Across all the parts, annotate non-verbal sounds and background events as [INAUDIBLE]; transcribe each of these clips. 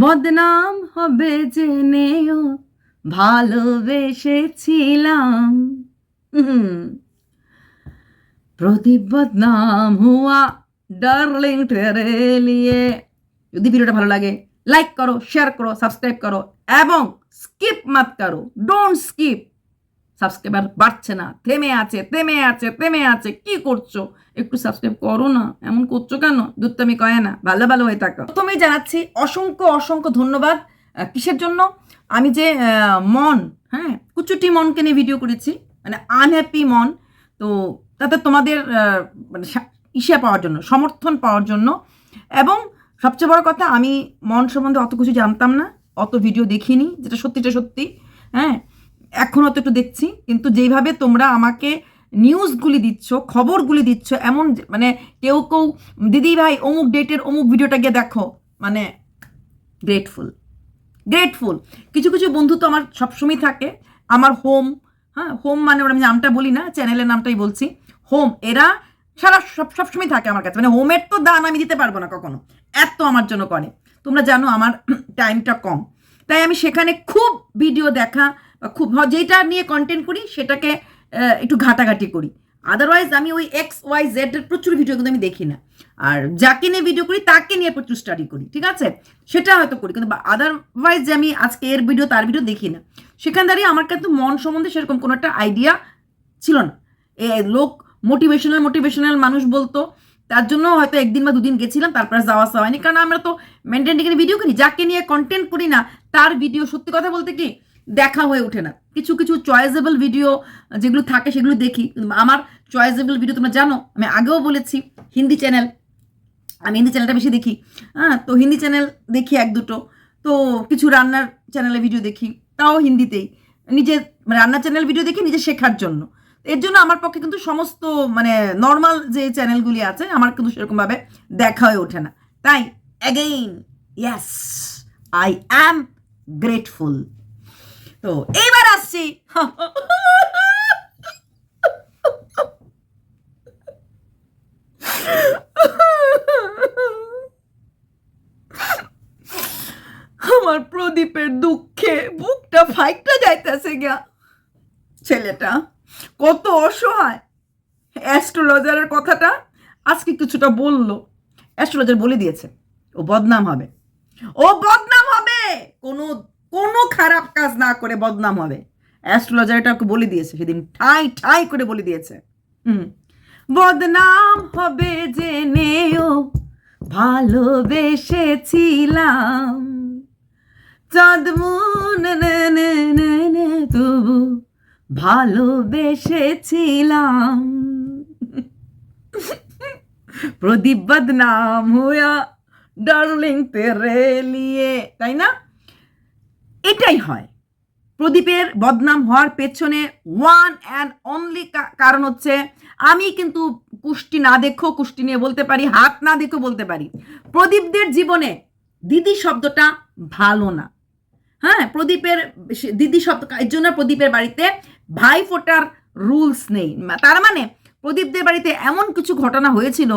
বদনাম হবে জেনেও ভালোবেসেছিলাম। প্রদীপ বদনাম হুয়া ডার্লিং তেরে লিয়ে যদি ভিডিওটা ভালো লাগে লাইক করো শেয়ার করো সাবস্ক্রাইব করো এবং স্কিপ মাত করো। ডোন্ট স্কিপ সাবস্ক্রাইবার বাড়ছে না। থেমে আছে থেমে আছে থেমে আছে। কি করছ? একটু সাবস্ক্রাইব করো না। এমন করছ কেন? দুত্তামি কয় না। ভালো ভালো হয়ে থাকো। প্রথমেই জানাচ্ছি, অসংখ্য অসংখ্য ধন্যবাদ কিসের জন্য? আমি যে মন হ্যাঁ কুচুটি মনকে নিয়ে ভিডিও করেছি মানে আনহ্যাপি মন। তো তাতে তোমাদের মানে ইসে পাওয়ার জন্য, সমর্থন পাওয়ার জন্য। এবং সবচেয়ে বড় কথা, আমি মন সম্বন্ধে অত কিছু জানতাম না, অত ভিডিও দেখিনি, যেটা সত্যিটা সত্যি হ্যাঁ। এখনও তো একটু দেখছি, কিন্তু যেইভাবে তোমরা আমাকে নিউজগুলি দিচ্ছ, খবরগুলি দিচ্ছ, এমন মানে কেউ কেউ, দিদি ভাই, অমুক ডেটের অমুক ভিডিওটা গিয়ে দেখো মানে গ্রেটফুল গ্রেটফুল কিছু কিছু বন্ধু তো আমার সবসময় থাকে, আমার হোম হ্যাঁ হোম মানে ওরা আমি নামটা বলি না চ্যানেলের নামটাই বলছি হোম এরা সারা সব সবসময় থাকে আমার কাছে মানে হোমের তো দান আমি দিতে পারব না কখনো, এত আমার জন্য করে। তোমরা জানো আমার [CLEARS THROAT] টাইমটা কম। তাই আমি সেখানে খুব ভিডিও দেখা বা খুব যেটা নিয়ে কন্টেন্ট করি, সেটাকে একটু ঘাটাঘাটি করি। আদারওয়াইজ আমি ওই এক্স ওয়াই জেড এর প্রচুর ভিডিও কিন্তু আমি দেখি না। আর যাকে নিয়ে ভিডিও করি, তাকে নিয়ে প্রচুর স্টাডি করি, ঠিক আছে? সেটা হয়তো করি, কিন্তু আদারওয়াইজ যে আমি আজকে এর ভিডিও তার ভিডিও দেখি না। সেখান দাঁড়িয়ে আমার কিন্তু মন সম্বন্ধে সেরকম কোনো একটা আইডিয়া ছিল না। এ লোক মোটিভেশনাল মোটিভেশনাল মানুষ বলতো, তার জন্য হয়তো একদিন বা দুদিন গেছিলাম, তারপরে যাওয়া আসা হয়নি। কারণ আমরা তো মেনটেন ভিডিও করি যাকে নিয়ে কন্টেন্ট করি না, তার ভিডিও সত্যি কথা বলতে কি দেখা হয়ে ওঠে না। কিছু কিছু চয়েসেবল ভিডিও যেগুলো থাকে সেগুলো দেখি। আমার চয়েসেবল ভিডিও তোমরা জানো, আমি আগেও বলেছি, হিন্দি চ্যানেল আমি হিন্দি চ্যানেলটা বেশি দেখি। হ্যাঁ তো হিন্দি চ্যানেল দেখি এক দুটো। তো কিছু রান্নার চ্যানেলে ভিডিও দেখি, তাও হিন্দিতেই। নিজে, রান্নার চ্যানেল ভিডিও দেখি নিজে শেখার জন্য। এর জন্য আমার পক্ষে কিন্তু সমস্ত মানে নর্মাল যে চ্যানেলগুলি আছে, আমার কিন্তু সেরকমভাবে দেখা হয়ে ওঠে না। তাই again yes I am grateful তো এইবার আসছি। আমার প্রদীপের দুঃখে বুকটা ফাইটটা যাইতেছে গা ছেলেটা, কত অসহায়। অ্যাস্ট্রোলজারের কথাটা আজকে কিছুটা বলল। অ্যাস্ট্রোলজার বলে দিয়েছে, ও বদনাম হবে। ও বদনাম হবে! কোনো কোনো খারাপ কাজ না করে বদনাম হবে। অ্যাস্ট্রোলজার এটা বলে দিয়েছে, সেদিন ঠাই ঠাই করে বলে দিয়েছে। হুম। বদনাম হবে জেনেও ভালোবেসেছিলাম। চাঁদমুন তবু ভালোবেসেছিলাম। প্রদীপ বদনাম হুয়া ডার্লিং তেরে লিয়ে, তাই না? এটাই হয়। প্রদীপের বদনাম হওয়ার পেছনে ওয়ান অ্যান্ড অনলি কারণ হচ্ছে আমি কিন্তু কুষ্টি না দেখো, কুষ্টি নিয়ে বলতে পারি, হাত না দেখো বলতে পারি। প্রদীপদের জীবনে দিদি শব্দটা ভালো না। হ্যাঁ প্রদীপের দিদি শব্দ, এর জন্য প্রদীপের বাড়িতে ভাই ফোটার রুলস নেই। তার মানে প্রদীপদের বাড়িতে এমন কিছু ঘটনা হয়েছিল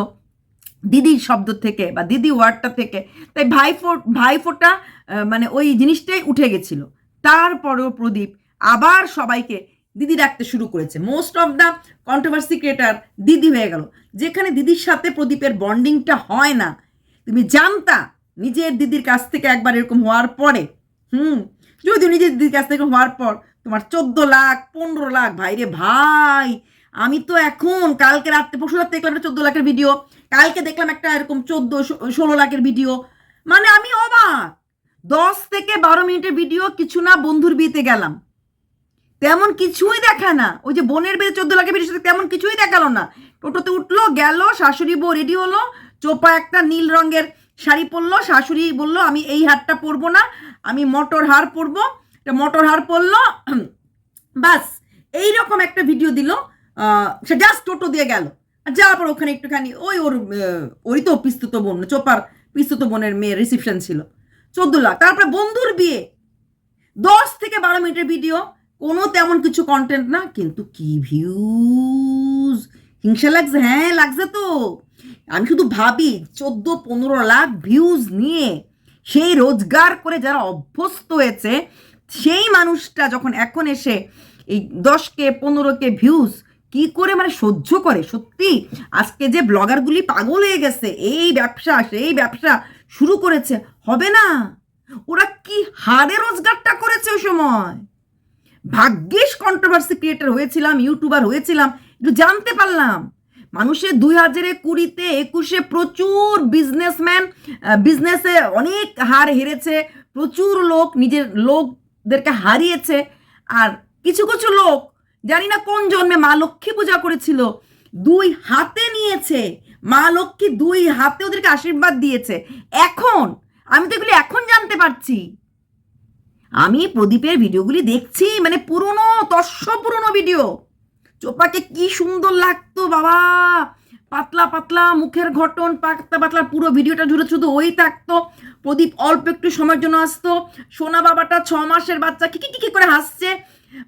দিদি শব্দ থেকে বা দিদি ওয়ার্ডটা থেকে। তাই ভাই ফো ভাই ফোটা মানে ওই জিনিসটাই উঠে গেছিল। তারপরেও প্রদীপ আবার সবাইকে দিদি ডাকতে শুরু করেছে। Most of the controversy creator দিদি হয়ে গেল। যেখানে দিদির সাথে প্রদীপের বন্ডিংটা হয় না। তুমি জানতা নিজের দিদির কাছ থেকে একবার এরকম হওয়ার পরে? হুম, যদি নিজের দিদির কাছ থেকে হওয়ার পর তোমার চোদ্দ লাখ, পনেরো লাখ ভাই রে ভাই আমি তো এখন, কালকে রাত্রে, পরশু রাত্রে দেখলাম একটা চোদ্দ লাখের ভিডিও কালকে দেখলাম একটা এরকম চোদ্দ ষোলো লাখের ভিডিও মানে আমি অবাক। দশ থেকে বারো মিনিটের ভিডিও কিছু না বন্ধুর বিয়েতে গেলাম। তেমন কিছুই দেখা না। ওই যে বোনের বিয়ে চোদ্দ লাখের ভিডিও তেমন কিছুই দেখাল না। টোটোতে উঠল, গেল, শাশুড়ি বউ রেডি হলো, চোপা একটা নীল রঙের শাড়ি পরলো, শাশুড়ি বলল, আমি এই হারটা পরবো না, আমি মটর হার পরবো। মটর হার পরলো, বাস, এইরকম একটা ভিডিও দিল। সে জাস্ট টোটো দিয়ে গেল। আর যাওয়ার পর ওখানে একটুখানি ওই ওর ওরই তো পিস্তুত বোন, চোপার পিস্তুত বোনের মেয়ের রিসিপশন ছিল। চোদ্দ লাখ। তারপরে বন্ধুর বিয়ে। দশ থেকে বারো মিনিটের ভিডিও কোনো তেমন কিছু কন্টেন্ট না, কিন্তু কি ভিউজ হিংসা লাগছে? হ্যাঁ লাগছে তো। আমি শুধু ভাবি, চোদ্দ পনেরো লাখ ভিউজ নিয়ে সেই রোজগার করে যারা অভ্যস্ত হয়েছে, সেই মানুষটা যখন এখন এসে এই দশকে পনেরোকে ভিউজ কি করে মানে সহ্য করে? সত্যি? আজকে যে ব্লগারগুলি পাগল হয়ে গেছে, এই ব্যবসা, সেই ব্যবসা শুরু করেছে, হবে না? ওরা কি হারে রোজগারটা করেছে ওই সময়? ভাগ্যিস কন্ট্রোভার্সি ক্রিয়েটার হয়েছিলাম ইউটিউবার হয়েছিলাম, একটু জানতে পারলাম। মানুষের দুই হাজারে কুড়িতে একুশে প্রচুর বিজনেসম্যান বিজনেসে অনেক হার হেরেছে, প্রচুর লোক নিজের, লোকদেরকে হারিয়েছে, আর কিছু কিছু লোক জানি না কোন জন্মে মা লক্ষ্মী পূজা করেছিল। দুই হাতে নিয়েছে। মা লক্ষ্মী দুই হাতে ওদেরকে আশীর্বাদ দিয়েছে। এখন, আমি তো এগুলি এখন জানতে পারছি। আমি প্রদীপের ভিডিওগুলি দেখছি মানে পুরনো, তস্য পুরনো ভিডিও। চোপাকে কি সুন্দর লাগতো, বাবা! পাতলা পাতলা মুখের ঘটন, পাতলা পাতলা পুরো ভিডিওটা জুড়ে শুধু ওই থাকতো। প্রদীপ অল্প একটু সময়ের জন্য আসতো। সোনা বাবাটা ছ মাসের বাচ্চা, কি কি কি কি করে হাসছে?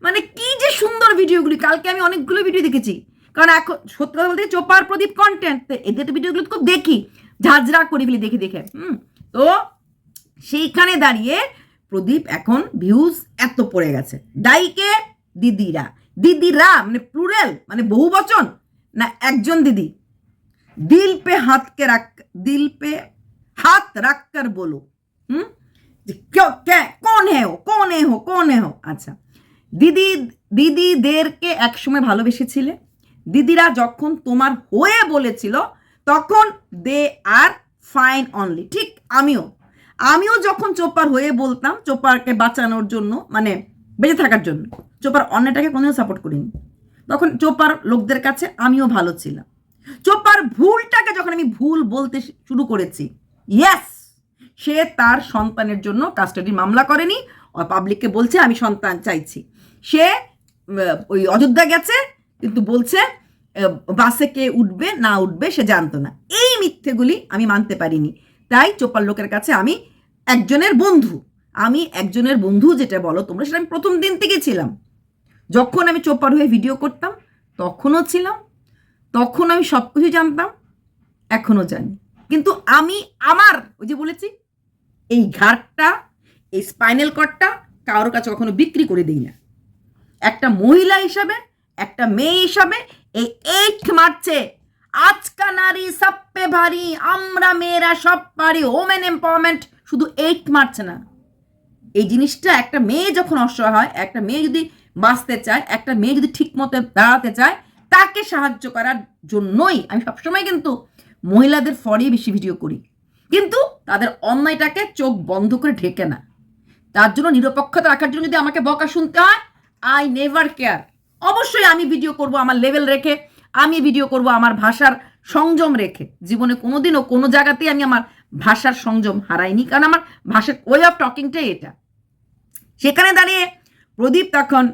মানে কি যে সুন্দর ভিডিওগুলি, কালকে আমি অনেকগুলো ভিডিও দেখেছি। কারণ এখন সত্যি কথা বলতে চোপার প্রদীপ কন্টেন্ট এদের ভিডিওগুলো খুব দেখি, ঝাঁঝরা করিগুলি দেখে দেখে, হুম? তো সেইখানে দাঁড়িয়ে প্রদীপ এখন ভিউজ এত পড়ে গেছে। দাইকে দিদিরা দিদিরা মানে প্লুরেল মানে বহু বচন, না একজন দিদি। দিল পে হাতকে রাখ দিল পে হাত রাখ কর বলো, হুম? কোন হে হো কোন হে হো কোন হে হো আচ্ছা। দিদি, দিদিদেরকে একসময় ভালোবেসেছিলে? দিদিরা যখন তোমার হয়ে বলেছিল, তখন দে আর ফাইন অনলি ঠিক আমিও। আমিও যখন চোপার হয়ে বলতাম চোপারকে বাঁচানোর জন্য মানে বেঁচে থাকার জন্য চোপার অন্যটাকে কোনোদিন সাপোর্ট করিনি। তখন চোপার লোকদের কাছে আমিও ভালো ছিলাম। চোপার ভুলটাকে যখন আমি ভুল বলতে শুরু করেছি ইয়েস সে তার সন্তানের জন্য কাস্টাডি মামলা করেনি পাবলিককে বলছে, আমি সন্তান চাইছি। সে ওই অযোধ্যা গেছে, কিন্তু বলছে বাসে কে উঠবে, না উঠবে সে জানতো না। এই মিথ্যেগুলি আমি মানতে পারিনি। তাই চোপার লোকের কাছে আমি একজনের বন্ধু। আমি একজনের বন্ধু যেটা বলো তোমরা, সেটা আমি প্রথম দিন থেকে ছিলাম। যখন আমি চোপার হয়ে ভিডিও করতাম, তখনও ছিলাম। তখন আমি সব কিছু জানতাম, এখনও জানি। কিন্তু আমি আমার, ওই যে বলেছি, এই ঘাটটা এই স্পাইনাল কর্ডটা কারোর কাছে কখনো বিক্রি করে দিই না। একটা মহিলা হিসাবে, একটা মেয়ে হিসাবে এই এইট মারছে আজকা নারী সপ্পে ভারী, আমরা মেয়েরা সব পারি ওমেন এম্পাওয়ারমেন্ট শুধু এইট মারছে না। এই জিনিসটা একটা মেয়ে যখন অসহায় হয়, একটা মেয়ে যদি বাঁচতে চায়, একটা মেয়ে যদি ঠিক মতো দাঁড়াতে চায়, তাকে সাহায্য করার জন্যই আমি সবসময় কিন্তু মহিলাদের ফরে বেশি ভিডিও করি। কিন্তু তাদের অন্যায়টাকে চোখ বন্ধ করে ঢেকে না। তার জন্য নিরপেক্ষতা রাখার জন্য যদি আমাকে বকা শুনতে হয় আই নেভার কেয়ার অবশ্যই আমি ভিডিও করব আমার লেভেল রেখে, আমি ভিডিও করব আমার ভাষার সংযম রেখে। জীবনে কোনো দিনও কোনো জায়গাতেই আমি আমার ভাষার সংযম হারাইনি, কারণ আমার ভাষার ওয়ে অফ টকিংটাই এটা। সেখানে দাঁড়িয়ে প্রদীপ তখন,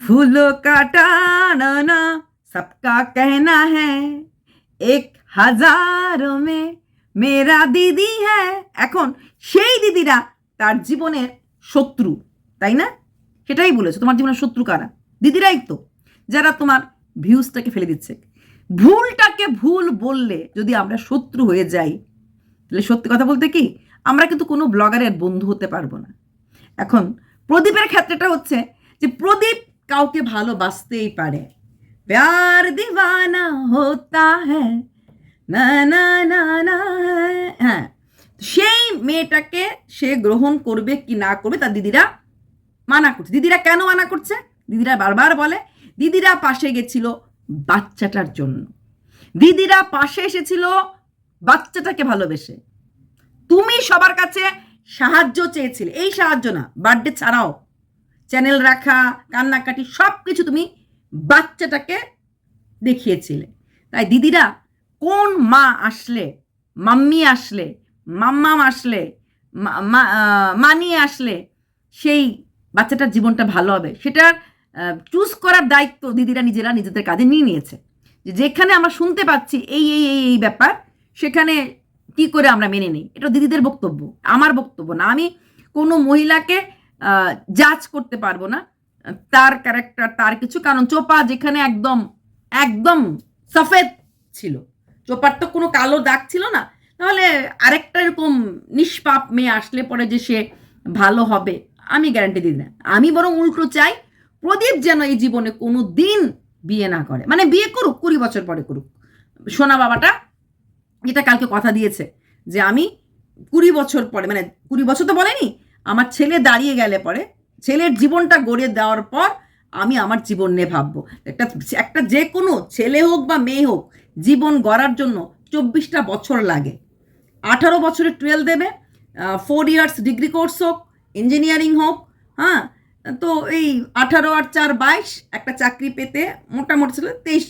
ফুল কাটা না সবকা কহনা হ্যাঁ এক হাজার মে মেরা দিদি হ্যাঁ এখন সেই দিদিরা তার জীবনের শত্রু। তাই না? সেটাই বলেছ, তোমার জীবনের শত্রু কারা? দিদিরাই তো, যারা তোমার ভিউজটাকে ফেলে দিচ্ছে। ভুলটাকে ভুল বললে যদি আমরা শত্রু হয়ে যাই, তাহলে সত্যি কথা বলতে কি, আমরা কিন্তু কোনো ব্লগারের বন্ধু হতে পারব না। এখন প্রদীপের ক্ষেত্রেটা হচ্ছে যে প্রদীপ কাউকে ভালোবাসতেই পারে। প্যার দিওয়ানা হতা হ্যাঁ না না না না হ্যাঁ। সেই মেয়েটাকে সে গ্রহণ করবে কি না করবে, তার দিদিরা মানা করছে। দিদিরা কেন মানা করছে? দিদিরা বারবার বলে, দিদিরা পাশে গেছিল বাচ্চাটার জন্য। দিদিরা পাশে এসেছিল বাচ্চাটাকে ভালোবেসে। তুমি সবার কাছে সাহায্য চেয়েছিলে। এই সাহায্য না বার্থডে ছাড়াও। চ্যানেল রাখা, কান্নাকাটি সব কিছু তুমি বাচ্চাটাকে দেখিয়েছিলে। তাই দিদিরা কোন মা আসলে, মাম্মি আসলে, মাম্মাম আসলে মানি আসলে, সেই বাচ্চাটার জীবনটা ভালো হবে সেটার চুজ করার দায়িত্ব দিদিরা নিজেরা নিজেদের কাজে নিয়ে নিয়েছে। যে যেখানে আমরা শুনতে পাচ্ছি এই এই এই এই ব্যাপার, সেখানে কি করে আমরা মেনে নিই? এটা দিদিদের বক্তব্য, আমার বক্তব্য না। আমি কোনো মহিলাকে জাজ করতে পারব না। তার ক্যারেক্টার তার কিছু, কারণ চোপা যেখানে একদম একদম সফেদ ছিল, চোপার তো কোনো কালো দাগ ছিল না। তাহলে আরেকটা এরকম নিষ্পাপ মেয়ে আসলে পরে যে সে ভালো হবে আমি গ্যারান্টি দিই না। আমি বরং উল্টো চাই, প্রদীপ যেন এই জীবনে কোনো দিন বিয়ে না করে। মানে বিয়ে করুক, কুড়ি বছর পরে করুক। সোনা বাবাটা যেটা কালকে কথা দিয়েছে, যে আমি কুড়ি বছর পরে মানে কুড়ি বছর তো বলেনি, আমার ছেলে দাঁড়িয়ে গেলে পরে, ছেলের জীবনটা গড়ে দেওয়ার পর আমি আমার জীবন নিয়ে ভাববো। একটা একটা যে কোনো ছেলে হোক বা মেয়ে হোক, জীবন গড়ার জন্য চব্বিশটা বছর লাগে। আঠারো বছরে টুয়েলভ দেবে ফোর ইয়ার্স ডিগ্রি কোর্স হোক ইঞ্জিনিয়ারিং হোক হ্যাঁ? তো এই আঠারো আর চার বাইশ একটা চাকরি পেতে মোটামুটি ছিল তেইশ,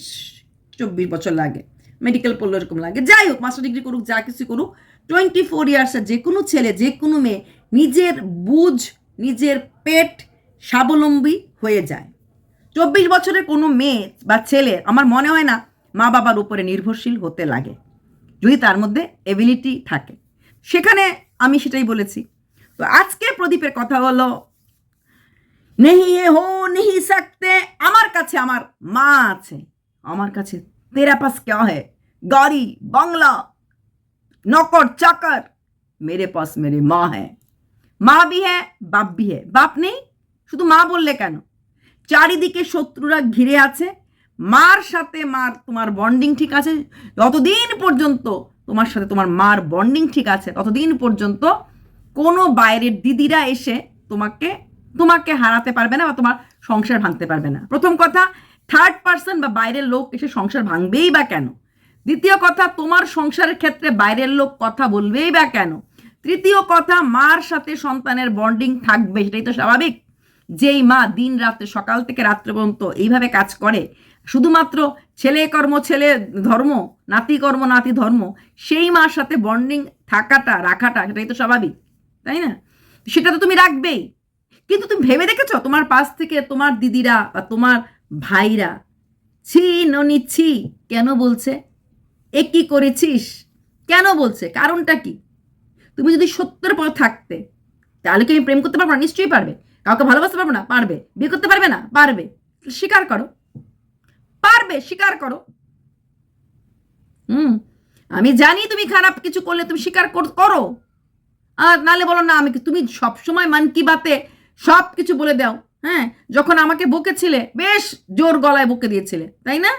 চব্বিশ বছর লাগে। মেডিকেল পড়লে এরকম লাগে। যাই হোক মাস্টার ডিগ্রি করুক, যা কিছু করুক টোয়েন্টি ফোর ইয়ার্সের যে কোনো ছেলে যে কোনো মেয়ে নিজের বুঝ, নিজের পেট স্বাবলম্বী হয়ে যায়। চব্বিশ বছরের কোনো মেয়ে বা ছেলে, আমার মনে হয় না, মা বাবার উপরে নির্ভরশীল হতে লাগে। যদি তার মধ্যে এবিলিটি থাকে। সেখানে আমি সেটাই বলেছি। তো আজকে প্রদীপের কথা হলো নেহি এ হো নেহি সাকতে আমার কাছে আমার মা আছে আমার কাছে তেরা পাস क्या है গাড়ি বাংলা নকর চাকর মেরে পাস মেরে মা হ্যাঁ মা भी है বাপ भी है বাপ নেই শুধু মা বললে কেন চারিদিকে শত্রুরা ঘিরে আছে মার সাথে মার তোমার বন্ডিং ঠিক আছে যতদিন পর্যন্ত তোমার সাথে তোমার মার বন্ডিং ঠিক আছে ততদিন পর্যন্ত কোনো বাইরের দিদিরা এসে তোমাকে তোমাকে হারাতে পারবে না বা তোমার সংসার ভাঙতে পারবে না। প্রথম কথা থার্ড পার্সন বা বাইরের লোক এসে সংসার ভাঙবেই বা কেন? দ্বিতীয় কথা, তোমার সংসারের ক্ষেত্রে বাইরের লোক কথা বলবেই বা কেন? তৃতীয় কথা, মার সাথে সন্তানের বন্ডিং থাকবে, সেটাই তো স্বাভাবিক। যেই মা দিন রাত্রে সকাল থেকে রাত্রে পর্যন্ত এইভাবে কাজ করে, শুধুমাত্র ছেলে কর্ম, ছেলে ধর্ম, নাতি কর্ম, নাতি ধর্ম, সেই মার সাথে বন্ডিং থাকাটা, রাখাটা, সেটাই তো স্বাভাবিক। তাই না? সেটা তো তুমি রাখবেই। কিন্তু তুমি ভেবে দেখেছ? তোমার পাশ থেকে তোমার দিদিরা বা তোমার ভাইরা, ছি ননি ছি, কেন বলছে? এ কি করেছিস? কেন বলছে? কারণটা কি? তুমি যদি সত্যের পথ থাকতে, তাহলে কি আমি প্রেম করতে পারব না? নিশ্চয়ই পারবে। কাউকে ভালোবাসতে পারব না? পারবে। বিয়ে করতে পারবে না? পারবে। স্বীকার করো। পারবে, স্বীকার করো। হুম। আমি জানি তুমি খারাপ কিছু করলে তুমি স্বীকার কর- করো। আর নালে বলো না, আমি তুমি সবসময় মান কি বাতে সব কিছু বলে দাও হ্যাঁ? যখন আমাকে বকেছিলে, বেশ জোর গলায় বকে দিয়েছিলে, তাই না?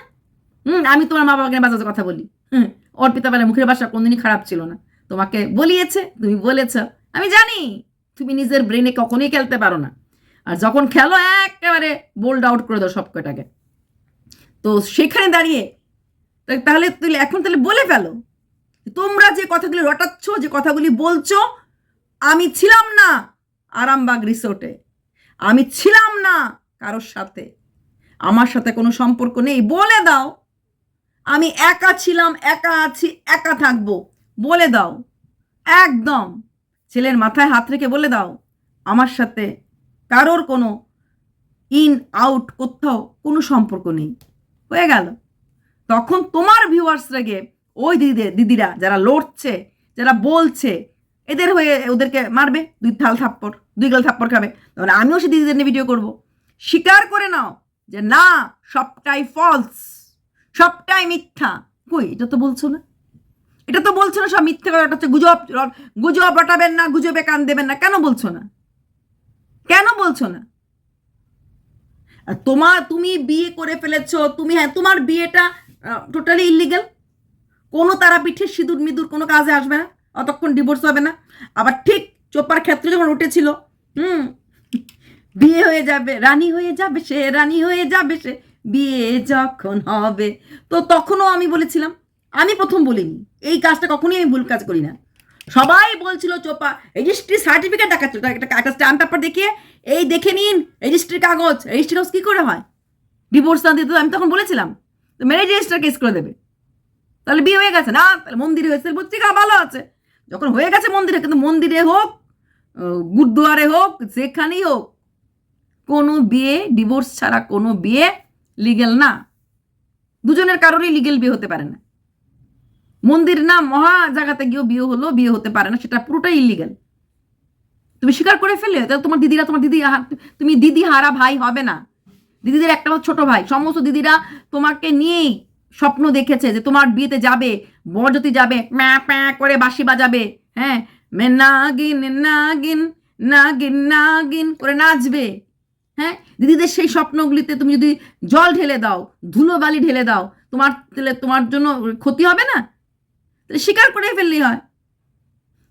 হুম, আমি তোমার মা বাবাকে বাজাতে কথা বলি, হুম? অর্পিতা বেলা মুখের ভাষা কোনদিনই খারাপ ছিল না। তোমাকে বলিয়েছে, তুমি বলেছ, আমি জানি, তুমি নিজের ব্রেনে কখনোই খেলতে পারো না। আর যখন খেলো, একেবারে বোল্ড আউট করে দাও সব কটাকে তো সেখানে দাঁড়িয়ে তাহলে তুই এখন তাহলে বলে ফেলো, তোমরা যে কথাগুলি রটাচ্ছ, যে কথাগুলি বলছো আমি ছিলাম না আরামবাগ রিসোর্টে। আমি ছিলাম না কারোর সাথে। আমার সাথে কোনো সম্পর্ক নেই। বলে দাও। আমি একা ছিলাম, একা আছি, একা থাকব। বলে দাও। একদম। ছেলের মাথায় হাত রেখে বলে দাও। আমার সাথে কারোর কোনো ইন আউট কোথাও কোনো সম্পর্ক নেই। হয়ে গেল। তখন তোমার ভিউয়ার্সরা গিয়ে ওই দিদি, দিদিরা যারা লড়ছে, যারা বলছে এদের হয়ে ওদেরকে মারবে, দুই থাল থাপ্পড়, দুই গাল থাপ্পড় খাবে। তাহলে আমিও সে দিদিদের নিয়ে ভিডিও করব। স্বীকার করে নাও যে না, সবটাই ফলস সবটাই মিথ্যা। কই, এটা তো বলছো না? এটা তো বলছো না সব মিথ্যে কথা হচ্ছে গুজব গুজব রটাবেন না, গুজবে কান দেবেন না। কেন বলছো না? কেন বলছো না? তোমার তুমি বিয়ে করে ফেলেছো, তুমি হ্যাঁ তোমার বিয়েটা টোটালি ইলিগাল কোনো তারাপীঠের সিঁদুর মিদুর কোনো কাজে আসবে না। অতক্ষণ ডিভোর্স হবে না। আবার ঠিক চোপার ক্ষেত্রে যখন উঠেছিল, হুম, বিয়ে হয়ে যাবে, রানী হয়ে যাবে সে, রানী হয়ে যাবে সে, বিয়ে যখন হবে। তো তখনও আমি বলেছিলাম, আমি প্রথম বলিনি, এই কাজটা কখনোই আমি ভুল কাজ করি না। সবাই বলছিল, চোপা রেজিস্ট্রি সার্টিফিকেট দেখাচ্ছিল একটা স্ট্যাম্প পেপার দেখিয়ে, এই দেখে নিন রেজিস্ট্রির কাগজ রেজিস্ট্রি কাগজ কী করে হয়? ডিভোর্স না দিতে আমি তখন বলেছিলাম, তো ম্যারেজ রেজিস্টার কেস করে দেবে। তাহলে বিয়ে হয়ে গেছে না? তাহলে মন্দিরে হয়েছে পত্রিকা ভালো আছে। যখন হয়ে গেছে মন্দিরে, কিন্তু মন্দিরে হোক গুরুদুয়ারে হোক, যেখানেই হোক, কোনো বিয়ে ডিভোর্স ছাড়া কোনো বিয়ে লিগেল না। দুজনের কারোরই লিগেল বিয়ে হতে পারে না। মন্দির না, মহা জায়গাতে গিয়েও বিয়ে হলো, বিয়ে হতে পারে না, সেটা পুরোটাই ইলিগেল তুমি স্বীকার করে ফেললে, তাহলে তোমার দিদিরা, তোমার দিদি তুমি দিদি হারা ভাই হবে না। দিদিদের একটা ছোট ভাই, সমস্ত দিদিরা তোমাকে নিয়েই স্বপ্ন দেখেছে যে তোমার বিয়েতে যাবে বরযতি যাবে ম্যা প্যাঁ করে বাঁশি বাজাবে হ্যাঁ? মে নাগিন নাগিন নাগিন নাগিন করে নাচবে হ্যাঁ? দিদিদের সেই স্বপ্নগুলিতে তুমি যদি জল ঢেলে দাও, ধুলো বালি ঢেলে দাও, তোমার তাহলে তোমার জন্য ক্ষতি হবে না? তাহলে স্বীকার করে ফেললেই হয়।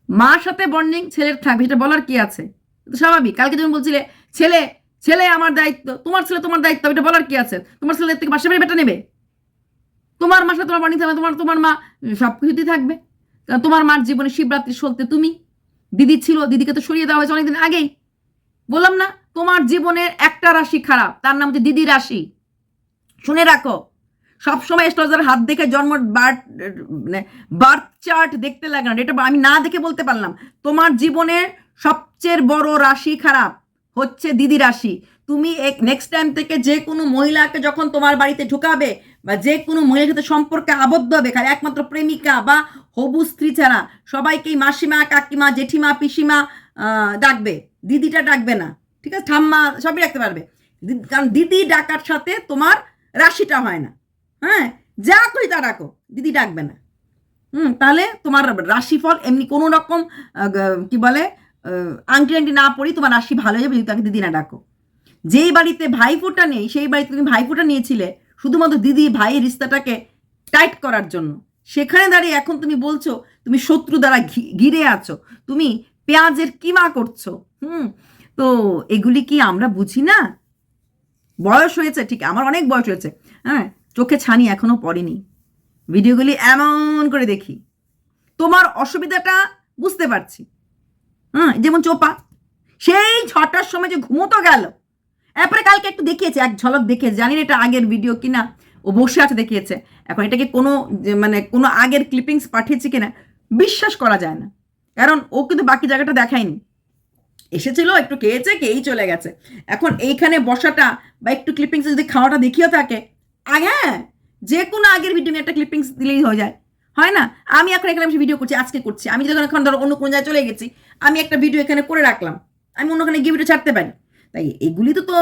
মার সাথে বন্ডিং ছেলের থাকবে, সেটা বলার কি আছে? স্বাভাবিক। কালকে যখন বলছিলে, ছেলে ছেলে আমার দায়িত্ব, তোমার ছেলে তোমার দায়িত্ব, এটা বলার কি আছে? তোমার ছেলের থেকে বাসা বেটা নেবে? তোমার মার সাথে তোমার বন্ডিং থাকবে, তোমার তোমার মা সব কিছুতেই থাকবে। কারণ তোমার মার জীবনে শিবরাত্রি সলতে তুমি। দিদি ছিল, দিদিকে তো সরিয়ে দেওয়া হয়েছে অনেকদিন আগেই। বললাম না, তোমার জীবনের একটা রাশি খারাপ, তার নাম হচ্ছে দিদি রাশি। শুনে রাখো, সবসময় স্ট্রজার হাত দেখে জন্ম বার্থ মানে বার্থ চার্ট দেখতে লাগে না। এটা আমি না দেখে বলতে পারলাম। তোমার জীবনের সবচেয়ে বড় রাশি খারাপ হচ্ছে দিদি রাশি। তুমি এক নেক্সট টাইম থেকে যে কোনো মহিলাকে যখন তোমার বাড়িতে ঢুকাবে বা যে কোনো মহিলার সাথে সম্পর্কে আবদ্ধ হবে, খালি একমাত্র প্রেমিকা বা হবু স্ত্রী ছাড়া, সবাইকেই মাসিমা, কাকিমা, জেঠিমা, পিসিমা ডাকবে। দিদিটা ডাকবে না, ঠিক আছে? ঠাম্মা সবই রাখতে পারবে। কারণ দিদি ডাকার সাথে তোমার রাশিটা হয় না। হ্যাঁ? যা করি তা ডাকো, দিদি ডাকবে না। হুম, তাহলে তোমার রাশিফল এমনি কোনো রকম কি বলে আংটি আংটি না পড়ি তোমার রাশি ভালো হয়ে যাবে, যদি তাকে দিদি না ডাকো। যেই বাড়িতে ভাইফোঁটা নেই, সেই বাড়িতে তুমি ভাইফোঁটা নিয়েছিলে শুধুমাত্র দিদি ভাই রিস্তাটাকে টাইট করার জন্য। সেখানে দাঁড়িয়ে এখন তুমি বলছো, তুমি শত্রু দ্বারা ঘিরে আছো। তুমি পেঁয়াজের কিমা করছ। হুম, তো এগুলি কি আমরা বুঝি না? বয়স হয়েছে, ঠিক, আমার অনেক বয়স হয়েছে। হ্যাঁ চোখে ছানি এখনও পড়েনি। ভিডিওগুলি এমন করে দেখি। তোমার অসুবিধাটা বুঝতে পারছি। হ্যাঁ যেমন চোপা। সেই ছটার সময় যে ঘুমোতো গেল এরপরে কালকে একটু দেখিয়েছে, এক ঝলক দেখিয়েছে, জানি না এটা আগের ভিডিও কিনা, ও বসে আছে দেখিয়েছে। এখন এটাকে কোনো মানে কোনো আগের ক্লিপিংস পাঠিয়েছে কিনা, বিশ্বাস করা যায় না। কারণ ও কিন্তু বাকি জায়গাটা দেখায়নি। এসেছিল, একটু খেয়েছে, খেয়েই চলে গেছে। এখন এইখানে বসাটা বা একটু ক্লিপিংস যদি খাওয়াটা দেখিয়ে থাকে হ্যাঁ যে কোনো আগের ভিডিও একটা ক্লিপিংস দিলেই হয়ে যায়। হয় না? আমি এখন এখানে ভিডিও করছি, আজকে করছি। আমি যখন এখন ধরো অন্য কোনো জায়গায় চলে গেছি, আমি একটা ভিডিও এখানে করে রাখলাম। আমি অন্যখানে গিয়ে ভিডিও ছাড়তে পারি। তাই এগুলি তো তো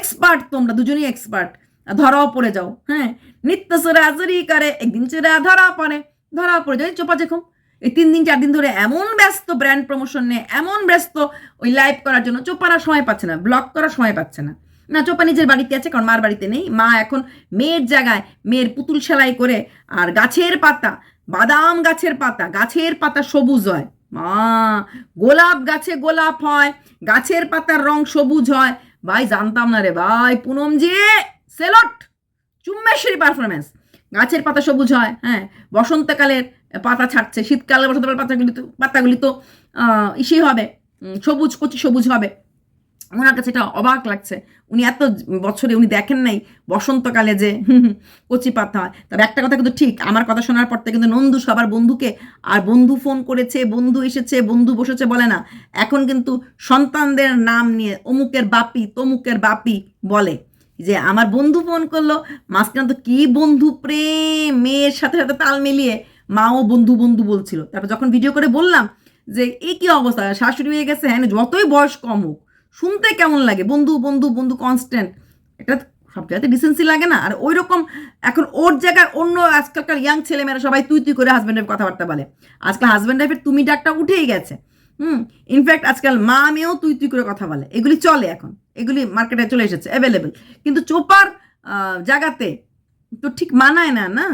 এক্সপার্ট তোমরা দুজনেই এক্সপার্ট ধরাও পড়ে যাও হ্যাঁ? নিত্য সরাসরি করে, একদিন চেরা ধরা পড়ে ধরা পড়ে যায়, চোপা যেরকম এই তিন দিন, চার দিন ধরে এমন ব্যস্ত ব্র্যান্ড প্রমোশন নিয়ে, এমন ব্যস্ত ওই লাইভ করার জন্য চোপারা সময় পাচ্ছে না ব্লগ করার সময় পাচ্ছে না। না, চোপা নিজের বাড়িতে আছে, কারণ মার বাড়িতে নেই। মা এখন মেয়ের জায়গায়, মেয়ের পুতুল সেলাই করে, আর গাছের পাতা, বাদাম গাছের পাতা গাছের পাতা সবুজ হয়। মা, গোলাপ গাছে গোলাপ হয়, গাছের পাতার রং সবুজ হয়। ভাই, জানতাম না রে ভাই, পুনম যে সেলট চুম্বেশ্বরী পারফরমেন্স গাছের পাতা সবুজ হয় হ্যাঁ বসন্তকালের পাতা ছাড়ছে শীতকালে বসন্তকালের পাতাগুলি তো পাতাগুলি তো ইসে হবে। সবুজ কচি সবুজ হবে। ওনার কাছে এটা অবাক লাগছে। উনি এত বছরে উনি দেখেন নাই বসন্তকালে যে কচি পাতা। হয় তবে একটা কথা কিন্তু ঠিক, আমার কথা শোনার পর থেকে কিন্তু নন্দু সবার বন্ধুকে, আর বন্ধু ফোন করেছে, বন্ধু এসেছে, বন্ধু বসেছে বলে না। এখন কিন্তু সন্তানদের নাম নিয়ে অমুকের বাপি, তমুকের বাপি বলে যে, আমার বন্ধু ফোন করল, মাঝখানে তো কী বন্ধু প্রেম, মেয়ের সাথে সাথে তাল মিলিয়ে মাও বন্ধু বন্ধু বলছিল। তারপর যখন ভিডিও করে বললাম যে এই কী অবস্থা? শাশুড়ি হয়ে গেছে হ্যাঁ যতই বয়স কম হোক শুনতে কেমন লাগে? বন্ধু বন্ধু বন্ধু কনস্ট্যান্ট এটা সব জায়গাতে ডিসেন্সি লাগে না? আর ওই রকম এখন ওর জায়গায় অন্য আজকালকার ইয়াং ছেলেমেয়েরা সবাই তুই তুই করে হাজব্যান্ডের কথাবার্তা বলে। আজকাল হাজব্যান্ড ওয়াইফের তুমি ডাকটা উঠেই গেছে। হুম? ইনফ্যাক্ট আজকাল মা মেয়েও তুই তুই করে কথা বলে। এগুলি চলে এখন। এগুলি মার্কেটে চলে এসেছে অ্যাভেলেবেল কিন্তু চোপার জায়গাতে তো ঠিক মানায় না না?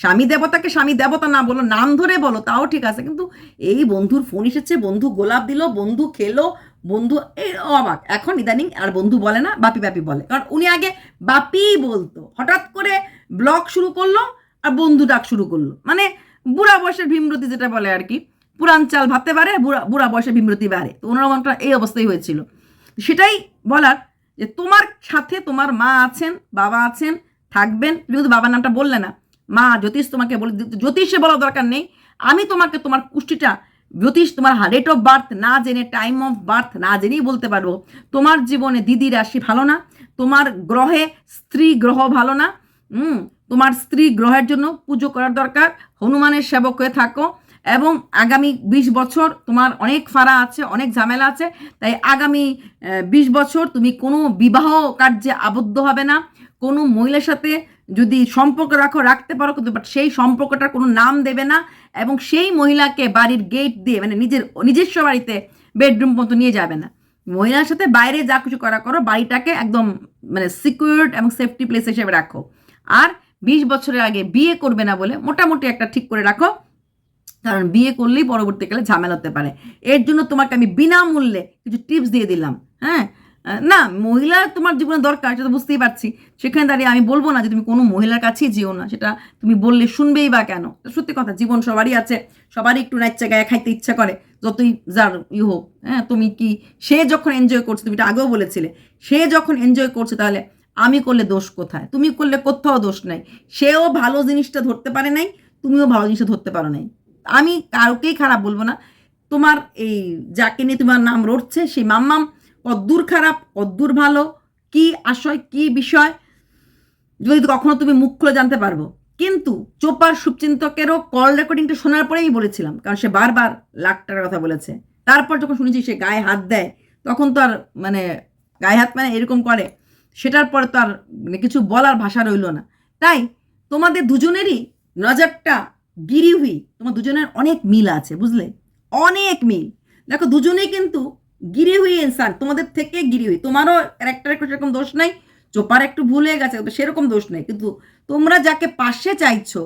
স্বামী দেবতাকে স্বামী দেবতা না বলো, নাম ধরে বলো, তাও ঠিক আছে। কিন্তু এই বন্ধুর ফোন এসেছে, বন্ধু গোলাপ দিল, বন্ধু খেলো বন্ধু এই অবাক। এখন ইদানিং আর বন্ধু বলে না, বাপি বাপি বলে। কারণ উনি আগে বাপিই বলতো। হঠাৎ করে ব্লগ শুরু করল আর বন্ধু ডাক শুরু করল। মানে বুড়া বয়সের ভীমরতি যেটা বলে আর কি পুরান চাল ভাবতে পারে বুড়া বুড়া বয়সে ভীমরতি বাড়ে। তো ওনার মনটা এই অবস্থায় হয়েছিল। সেটাই বলার যে তোমার সাথে তোমার মা আছেন, বাবা আছেন, থাকবেন, তুমি কিন্তু বাবার নামটা বললে না। মা, জ্যোতিষ তোমাকে বলে, জ্যোতিষে বলার দরকার নেই। আমি তোমাকে তোমার পুষ্টিটা জ্যোতিষ, তোমার ডেট অফ বার্থ না জেনে টাইম অফ বার্থ না জেনেই বলতে পারব, তোমার জীবনে দিদি রাশি ভালো না, তোমার গ্রহে স্ত্রী গ্রহ ভালো না, হুম, তোমার স্ত্রী গ্রহের জন্য পুজো করার দরকার, হনুমানের সেবক হয়ে থাকো, এবং আগামী বিশ বছর তোমার অনেক ফাড়া আছে, অনেক ঝামেলা আছে, তাই আগামী বিশ বছর তুমি কোনো বিবাহ কার্যে আবদ্ধ হবে না, কোনো মহিলার সাথে যদি সম্পর্ক রাখো, রাখতে পারো কিন্তু বাট সেই সম্পর্কটার কোনো নাম দেবে না এবং সেই মহিলাকে বাড়ির গেট দিয়ে মানে নিজের, নিজস্ব বাড়িতে বেডরুম মতো নিয়ে যাবে না। মহিলার সাথে বাইরে যা কিছু করা করো, বাড়িটাকে একদম মানে সিকিউরড এবং সেফটি প্লেস হিসেবে রাখো। আর বিশ বছরের আগে বিয়ে করবে না বলে মোটামুটি একটা ঠিক করে রাখো, কারণ বিয়ে করলেই পরবর্তীকালে ঝামেলা হতে পারে। এর জন্য তোমাকে আমি বিনামূল্যে কিছু টিপস দিয়ে দিলাম হ্যাঁ? না, মহিলা তোমার জীবনে দরকার, সেটা বুঝতেই পারছি। সেখানে দাঁড়িয়ে আমি বলব না যে তুমি কোনো মহিলার কাছেই যেও না, সেটা তুমি বললে শুনবেই বা কেন। সত্যি কথা, জীবন সবারই আছে, সবারই একটু নাচ্চা গায়ে খাইতে ইচ্ছা করে, যতই যার ই হোক। হ্যাঁ তুমি কি, সে যখন এনজয় করছে, তুমি এটা আগেও বলেছিলে, সে যখন এনজয় করছে তাহলে আমি করলে দোষ কোথায়? তুমি করলে কোথাও দোষ নাই। সেও ভালো জিনিসটা ধরতে পারে নাই, তুমিও ভালো জিনিসটা ধরতে পারো নাই। আমি কাউকেই খারাপ বলব না। তোমার এই যাকে নিয়ে তোমার নাম রটছে, সেই মাম্মাম কদ্দূর খারাপ, কদ্দূর ভালো, কি আশয়, কি বিষয়, যদি কখনো তুমি মুখ খুলে জানতে পারব। কিন্তু চোপার শুভচিন্তকেরও কল রেকর্ডিংটা শোনার পরেই আমি বলেছিলাম, কারণ সে বারবার লাখ টাকার কথা বলেছে। তারপর যখন শুনেছি সে গায়ে হাত দেয়, তখন তো আর মানে গায়ে হাত মানে এরকম করে, সেটার পরে তো আর মানে কিছু বলার ভাষা রইল না। তাই তোমাদের দুজনেরই নজরটা গিরি হুই তোমার দুজনের অনেক মিল আছে, বুঝলে? অনেক মিল। দেখো, দুজনেই কিন্তু গিরি হুই ইনসান, তোমাদের থেকে গিরি হুই তোমারও ক্যারেক্টার একটু সেরকম দোষ নাই, চোপার একটু ভুল হয়ে গেছে সেরকম দোষ নেই। কিন্তু তোমরা যাকে পাশে চাইছো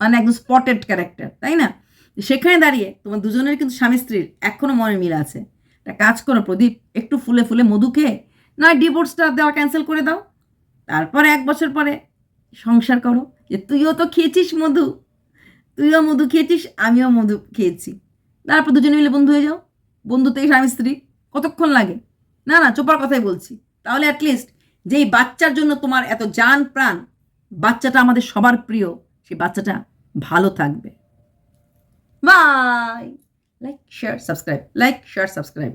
মানে একদম স্পটেড ক্যারেক্টার তাই না? সেখানে দাঁড়িয়ে তোমার দুজনের কিন্তু স্বামী স্ত্রীর এখনও মনে মিল আছে। একটা কাজ করো প্রদীপ, একটু ফুলে ফুলে মধু খেয়ে নয় ডিভোর্সটা দেওয়া ক্যান্সেল করে দাও। তারপরে এক বছর পরে সংসার করো, যে তুইও তো খেয়েছিস মধু, তুইও মধু খেয়েছিস, আমিও মধু খেয়েছি। তারপর দুজনে মিলে বন্ধু হয়ে যাও। বন্ধু থেকে স্বামী স্ত্রী, কতক্ষণ লাগে? না না, চোপার কথাই বলছি। তাহলে অ্যাটলিস্ট যেই বাচ্চার জন্য তোমার এত যান প্রাণ, বাচ্চাটা আমাদের সবার প্রিয়, সেই বাচ্চাটা ভালো থাকবে। Bye like share subscribe like share subscribe